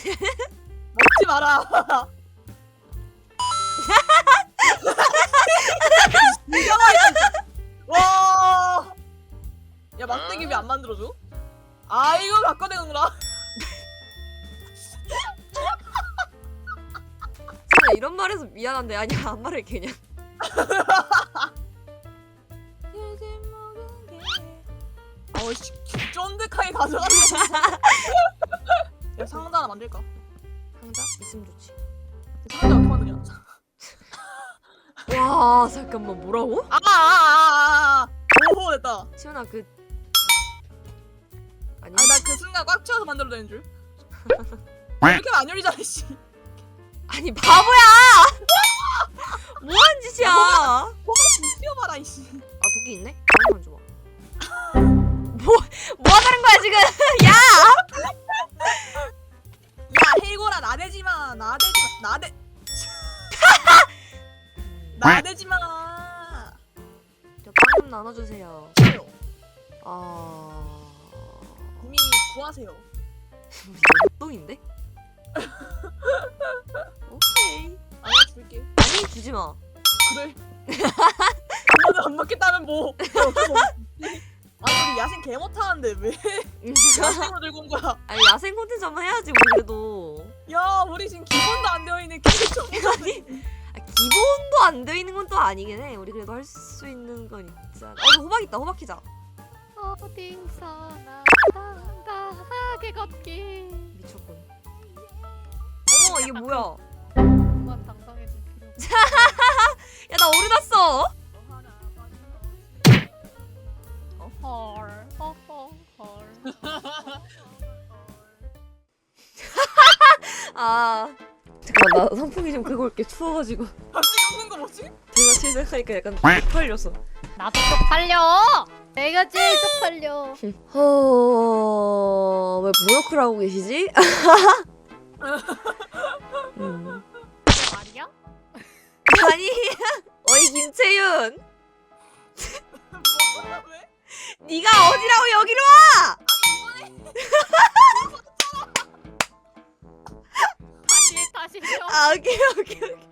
먹지 마라. 와. 야 막대기 왜 안 만들어줘? 아 이거 갖고 되는구나. 진짜 이런 말해서 미안한데 아니 안 말할게 그냥 어씨 쫀득하게 가져가네. 야 상자 하나 만들까? 상자 있으면 좋지 상자 어떻게 만드냐? 와 잠깐만 뭐라고? 아아아아 아, 아, 아. 오호 됐다. 시원아 그 아니 아 나 그 순간 꽉 채워서 만들어 되는 줄. 이렇게 하면 안 열리잖아 씨. 아니 바보야 뭐 하는 짓이야 아좀 씌워봐라 이씨. 도끼 있네? 잠깐만 줘봐 뭐, 뭐 하는 거야 지금 야야 나대지 마. 저 빵 좀 나눠주세요. 싫어요. 아... 이미 구하세요. 똥인데? 오케이. 아니야 줄게. 아니 주지 마. 그래. 한 번도 안 먹겠다면 뭐. 아니 우리 야생 개 못하는데 왜? 야생으로 들고 온 거야. 아니 야생 콘텐츠 한번 해야지 우리 그래도. 야 우리 지금 기본도 안 되어 있는 좀 아니 아, 기본도 안 되어 있는 건 또 아니긴 해. 우리 그래도 할 수 있는 건 있잖아. 어 호박 있다. 호박 키자. 어딘서나 당당하게 걷기. 미쳤군. 어머 이게 뭐야? 그만 당당해질 필요. 야나 오류 났어? 헐 허허 헐 아 잠깐만 나 선풍기 좀 끄고 올게. 추워가지고 뭐지? 제가 제일 생각하니까 약간 털렸어 나도 쪽팔려 내가 제일 쪽팔려 어... 왜 모노클 하고 계시지? 음. 말이야? 아니 어이 김채윤 뭐야 왜? 네가 어디라고 여기로 와 다시 다시 해. 아 오케이 오케이 오케이